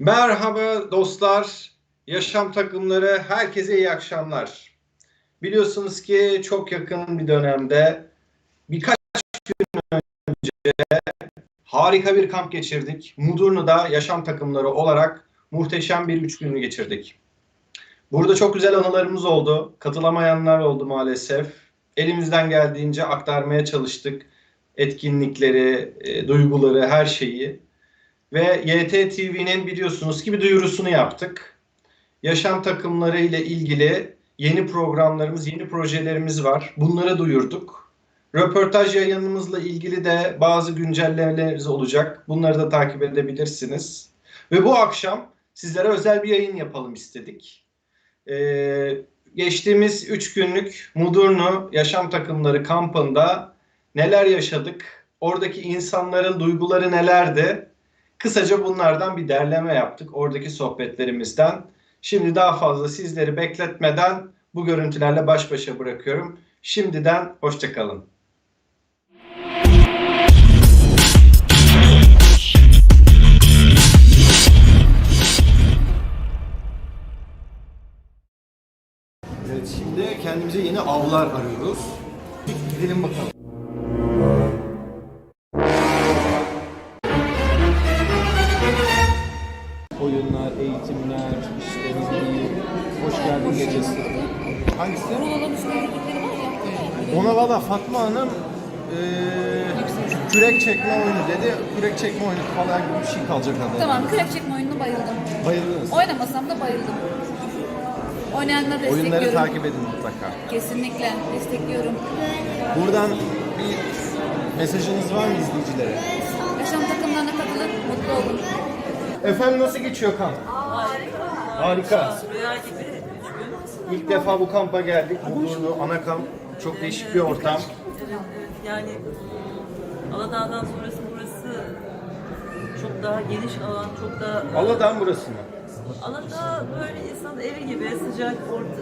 Merhaba dostlar, yaşam takımları, herkese iyi akşamlar. Biliyorsunuz ki çok yakın bir dönemde birkaç gün önce harika bir kamp geçirdik. Mudurnu'da yaşam takımları olarak muhteşem bir üç günü geçirdik. Burada çok güzel anılarımız oldu. Katılamayanlar oldu maalesef. Elimizden geldiğince aktarmaya çalıştık. Etkinlikleri, e, duyguları, her şeyi. Ve YT TV'nin biliyorsunuz ki bir duyurusunu yaptık. Yaşam takımları ile ilgili yeni programlarımız, yeni projelerimiz var. Bunları duyurduk. Röportaj yayınımızla ilgili de bazı güncellemelerimiz olacak. Bunları da takip edebilirsiniz. Ve bu akşam sizlere özel bir yayın yapalım istedik. Ee, geçtiğimiz 3 günlük Mudurnu Yaşam Takımları kampında neler yaşadık? Oradaki insanların duyguları nelerdi? Kısaca bunlardan bir derleme yaptık oradaki sohbetlerimizden. Şimdi daha fazla sizleri bekletmeden bu görüntülerle baş başa bırakıyorum. Şimdiden hoşçakalın. Evet şimdi kendimize yeni avlar arıyoruz. Gidelim bakalım. Valla Fatma Hanım eee, kürek çekme oyunu dedi. Kürek çekme oyunu falan gibi bir şey kalacak adı. Tamam, kürek çekme oyununa bayıldım. Bayıldınız. Oynamasam da bayıldım. Oynayanları destekliyorum. Oyunları takip edin mutlaka. Kesinlikle destekliyorum. Buradan bir mesajınız var mı izleyicilere? Yaşam takımlarına katılın, mutlu olun. Efendim nasıl geçiyor kamp? Harika. Rüya gibi. İlk defa bu kampa geldik. Mudurnu ana kamp. Çok değişik bir ortam. Evet, evet. Yani Aladağ'dan sonrası burası çok daha geniş alan, çok daha... Aladağ burası mı? Aladağ böyle insan evi gibi sıcak orta,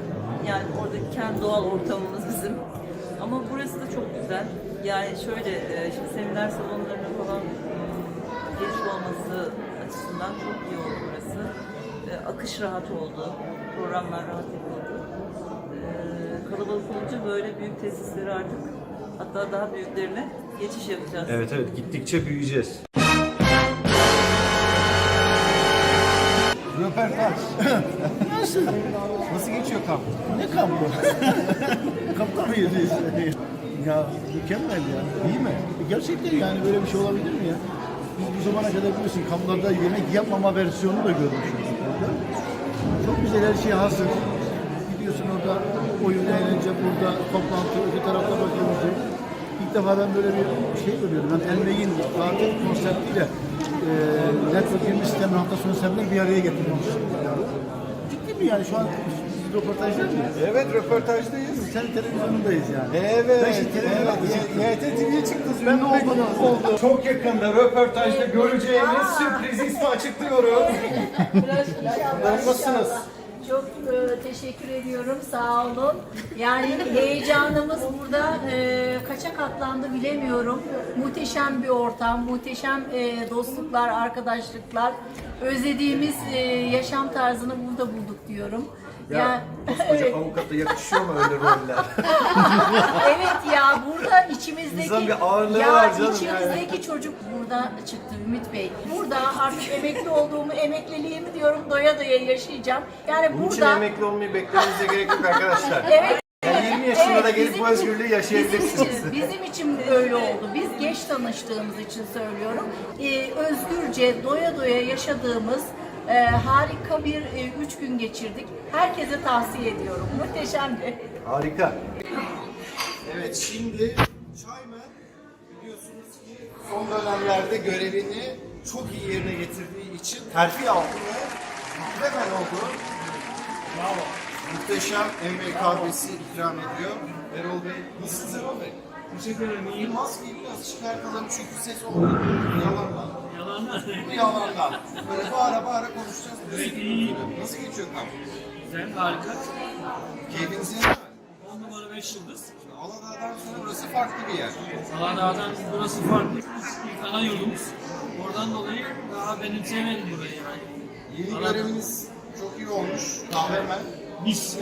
yani oradaki kendi doğal ortamımız bizim. Ama burası da çok güzel. Yani şöyle, e, şimdi seminer salonlarının falan geniş olması açısından çok iyi oldu burası. E, Akış rahat oldu, programlar rahat yapıldı. E, Kalabalık olunca böyle büyük tesisleri artık hatta daha büyüklerine geçiş yapacağız. Evet evet gittikçe büyüyeceğiz. Röportaj. Nasıl? Nasıl geçiyor kamp? Ne kampı? Kampta mı yediyiz? ya mükemmel ya. İyi mi? Gerçekten yani böyle bir şey olabilir mi ya? Biz bu zamana kadar biliyorsun kamplarda yemek yapmama versiyonunu da görmüşüz. Çok güzel her şey hazır. Gidiyorsun orada oyun eğlence burada toplantı öte tarafta bakıyorsun. İlk defa ben böyle bir şey görüyorum. Ben Elmey'in tatil konseptiyle e, networking sistemi hafta sonu seminler bir araya getirmiş. Ciddi mi yani şu an biz röportajda mıyız? Evet röportajdayız. Sen televizyonundayız yani. Evet. Ben şimdi televizyona çıktım. YT TV'ye çıktınız. Ben oldum. oldu. Çok yakında röportajda göreceğimiz sürpriz ismi açıklıyorum. Nasılsınız? Çok e, teşekkür ediyorum. Sağ olun. Yani heyecanımız burada e, kaça katlandı bilemiyorum. Muhteşem bir ortam, muhteşem e, dostluklar, arkadaşlıklar. Özlediğimiz e, yaşam tarzını burada bulduk diyorum. Ya, koskoca evet, avukata yakışıyor mu öyle roller? evet ya burada içimizdeki İnsan bir ağırlığı ya var canım içimizdeki çocuk burada çıktı Ümit Bey. Burada artık emekli olduğumu, emekliliğimi diyorum doya doya yaşayacağım. Yani Bunun için burada emekli olmayı beklemenize gerek yok arkadaşlar. Evet. Yani 20 yaşında da gelip bu için- özgürlüğü yaşayabilirsiniz. Bizim için, bizim için öyle oldu. Biz geç tanıştığımız için söylüyorum. Ee, özgürce, doya doya yaşadığımız e, harika bir e, üç gün geçirdik. Herkese tavsiye ediyorum. Muhteşemdi. Harika. Evet şimdi Çayman biliyorsunuz ki son dönemlerde görevini çok iyi yerine getirdiği için terfi aldı ve hemen oldu. Bravo. Muhteşem emre kahvesi ikram ediyor. Erol Bey, nasılsınız Erol Bey? Teşekkür ederim. İyi. Maskeyi biraz çıkartalım çünkü ses olmuyor. Yalandan. Yalandan. Bu yalandan. Böyle bağıra bağıra konuşacağız. Nasıl geçiyor kamp? Güzel, harika. Keyfiniz yerinde mi? 10 numara 5 yıldız. Aladağ'dan sonra burası farklı bir yer. Aladağ'dan burası farklı. İlk ana yolumuz. Oradan dolayı daha benimseyemedim burayı yani. Yeni göreviniz çok iyi olmuş. Kahvemen. Mis.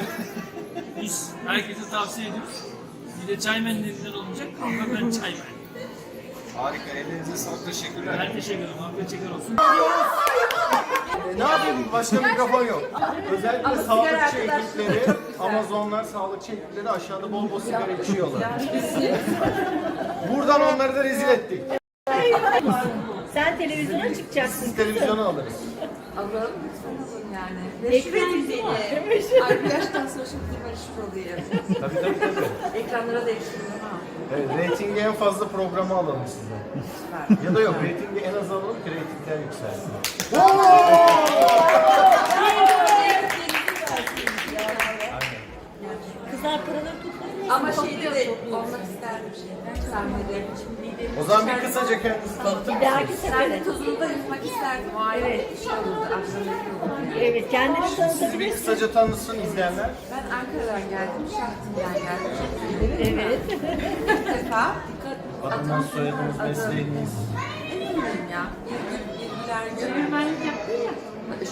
Mis. Herkese tavsiye ediyoruz. Bir de çaymen dediğinden olacak. Ama ben çaymen. Harika. Ellerinize sağlık. Teşekkürler. Ben teşekkür ederim. Afiyet şeker olsun. E, ne yapayım? Başka mikrofon yok. Özellikle sağlıkçı ekipleri, Amazonlar sağlıkçı ekipleri aşağıda bol bol sigara içiyorlar. Buradan onları da rezil ettik. Sen televizyona çıkacaksın. Siz televizyona alırız. Alalım lütfen yani. Meşhur beni. Arkadaştan sonra şimdi barışır olayım. Tabii tabii tabii. Ekranlara değiştirdim ha. Evet, reytingi en fazla programı alalım sizden. Ya da yok, reytingi en az alalım ki reytingler yükselsin. Kızlar paraları tutmadın mı? Ama şeyde de olmak isterdim. Sahnede. O zaman bir kısaca kendinizi tanıtın. Bir dahaki sefere. Sahne tozunda yutmak isterdim. Bir şey olurdu. Evet kendini Sizi bir tanıtabilirsin. kısaca tanısın izleyenler. Ben Ankara'dan geldim. Şahtinden geldim. Evet. İlk defa dikkat soyadınız, mesleğiniz. Eminim ya. Virgül, virgüler Çevirmenlik yaptın ya.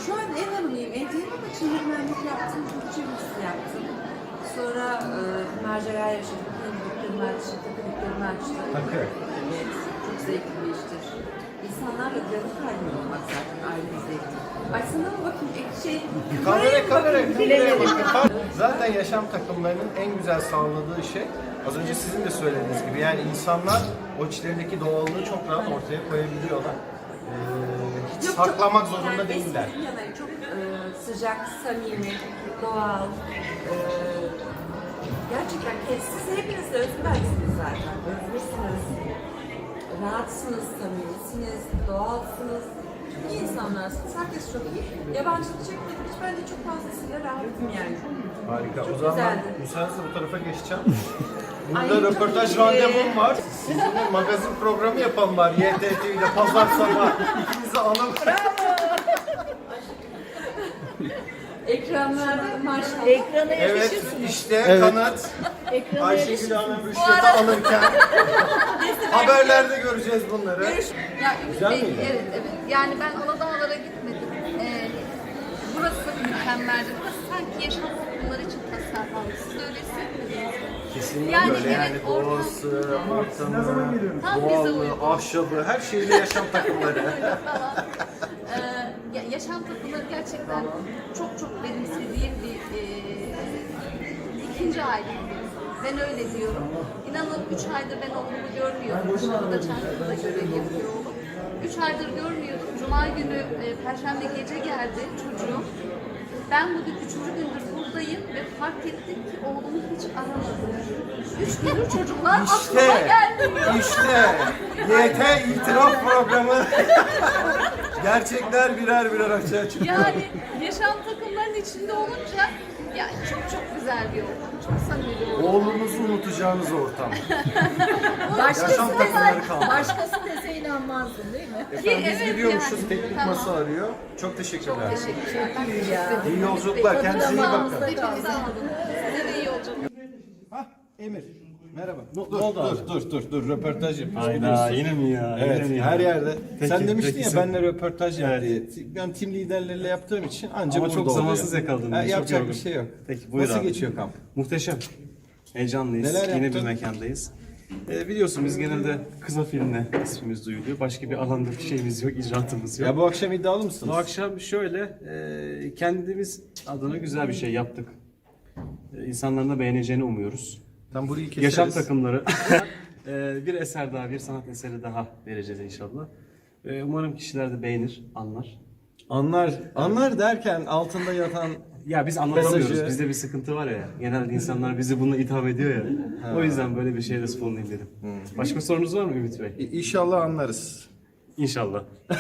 Şu an ev hanımıyım, evdeyim ama çevirmenlik yaptım, çok çevirisi yaptım. Sonra e, macera yaşadım, kliniklerimi açtım, kliniklerimi açtım. Takı. Evet, çok zevkli diyalog halinde olmak zaten bir zevkli. Açsana mı bakayım, ek şey... Kamera, kamera, kameraya bakın. Zaten yaşam takımlarının en güzel sağladığı şey, az önce sizin de söylediğiniz gibi, yani insanlar o içlerindeki doğallığı çok rahat ortaya koyabiliyorlar. Ee, hiç Yok, saklamak çok- zorunda yani değiller. yanayım. Çok e, sıcak, samimi, doğal. E, gerçekten ke- siz hepiniz de özgüvensiniz zaten. Özgürsünüz. Rahatsınız, samimisiniz, doğalsınız. İyi insanlarsınız. Herkes çok iyi. Yabancılık çekmedim. Hiç ben de çok fazlasıyla rahatım yani. Harika. Çok o zaman ben müsaadenizle bu tarafa geçeceğim. Ay, Burada çok röportaj iyi. randevum var. Sizinle magazin programı yapalım var. YTT ile pazar sabahı. İkinizi alıp Ekranlarda maşallah. Ekrana Evet işte kanıt. Ekrana Ayşegül yakışırsınız. Hanım rüşveti alırken haberlerde göreceğiz bunları. Ya Ümit Güzel miydi? evet evet. Yani ben Aladağlara gitmedim. Ee, burası mükemmeldi. Burası sanki yaşam toplumları için tasarlanmış. Siz öyle hissetmediniz mi? Kesinlikle Yani öyle yani evet, ortam- doğası, ortamı, Tam bize doğallığı, uygun. ahşabı, her şeyle yaşam takımları. falan. Ya, yaşam takımları gerçekten çok çok benimsediğim bir e, ikinci aile gibi. Ben öyle diyorum. İnanın 3 aydır ben oğlumu görmüyordum. Şu anda Çankırı'da görev yapıyor oğlum. 3 aydır görmüyordum. Cuma günü, e, Perşembe gece geldi çocuğum. Ben bugün üçüncü gündür buradayım ve fark ettim ki oğlumu hiç aramadım. Üç gündür çocuklar aklıma İşte, gelmiyor. işte YT itiraf programı. Gerçekler birer birer açığa çıkıyor. Yani yaşam takımlarının içinde olunca yani çok çok güzel bir ortam. Çok samimi bir ortam. Oğlunuzu unutacağınız ortam. Başkası Yaşam takımları kaldı. Başkası dese inanmazdın değil mi? Efendim biz evet gidiyormuşuz, yani. teknik Tamam. masa arıyor. Çok teşekkürler. Teşekkür İyi yolculuklar, kendinize iyi bakın. ederim. Hepinize iyi yolculuklar. Hah, Emir. Merhaba. Dur, dur, dur, dur, dur, dur, röportaj yapıyoruz. Hayda yine mi ya? Evet, Yine mi ya? her yerde. Peki, sen demiştin peki ya sen- benle röportaj yap Evet. diye. Ben tim liderleriyle yaptığım için ancak Ama çok zamansız yakaladın Ha, yapacak yorgun. bir şey yok. Peki, buyur Nasıl abi. geçiyor kamp? Muhteşem. Heyecanlıyız. Neler Yine yaptın? bir mekandayız. Ee, biliyorsun biz genelde kısa filmle ismimiz duyuluyor. Başka bir alanda bir şeyimiz yok, icraatımız yok. Ya bu akşam iddialı mısınız? Bu akşam şöyle, e, kendimiz adına güzel bir şey yaptık. E, insanların da beğeneceğini umuyoruz. Tam burayı keseriz. Yaşam takımları. E, bir eser daha, bir sanat eseri daha vereceğiz inşallah. E, umarım kişiler de beğenir, anlar. Anlar, anlar derken altında yatan Ya biz anlatamıyoruz. Mesajı- Bizde bir sıkıntı var ya. Genelde insanlar bizi bununla itham ediyor ya. O yüzden böyle bir şeyle sponlayayım dedim. Başka sorunuz var mı Ümit Bey? İnşallah anlarız. İnşallah.